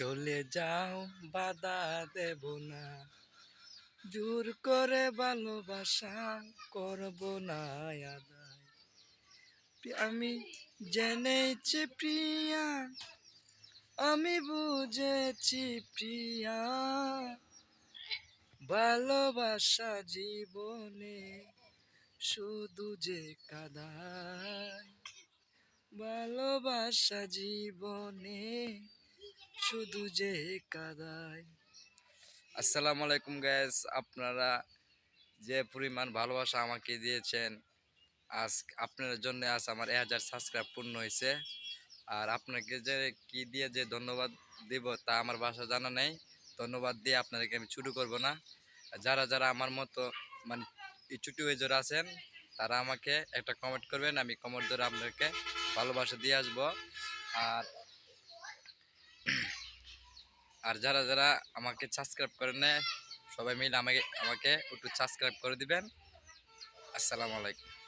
চলে যাও, বাধা দেব না। জোর করে ভালোবাসা করব না আদায়। আমি জেনেছি প্রিয়া, আমি বুঝেছি প্রিয়া। ভালোবাসা জীবনে শুধু যে কাদায়। ভালোবাসা জীবনে শুধু যে কাদায়। আসসালামু আলাইকুম গ্যাস আপনারা যে পরিমাণ ভালোবাসা আমাকে দিয়েছেন আজ আপনার জন্য আজ আমার এক হাজার সাবস্ক্রাইব পূর্ণ হয়েছে। আর আপনাকে যে কি দিয়ে যে ধন্যবাদ দেব তা আমার বাসা জানা নেই। ধন্যবাদ দিয়ে আপনাদেরকে আমি ছুটু করব না। যারা যারা আমার মতো মানে ছুটু এজোর আছেন, তারা আমাকে একটা কমেন্ট করবেন, আমি কমেন্ট ধরে আপনাদেরকে ভালোবাসা দিয়ে আসব। আর আর যারা যারা আমাকে সাবস্ক্রাইব করে নেয়, সবাই মিলে আমাকে আমাকে একটু সাবস্ক্রাইব করে দিবেন। আসসালামু আলাইকুম।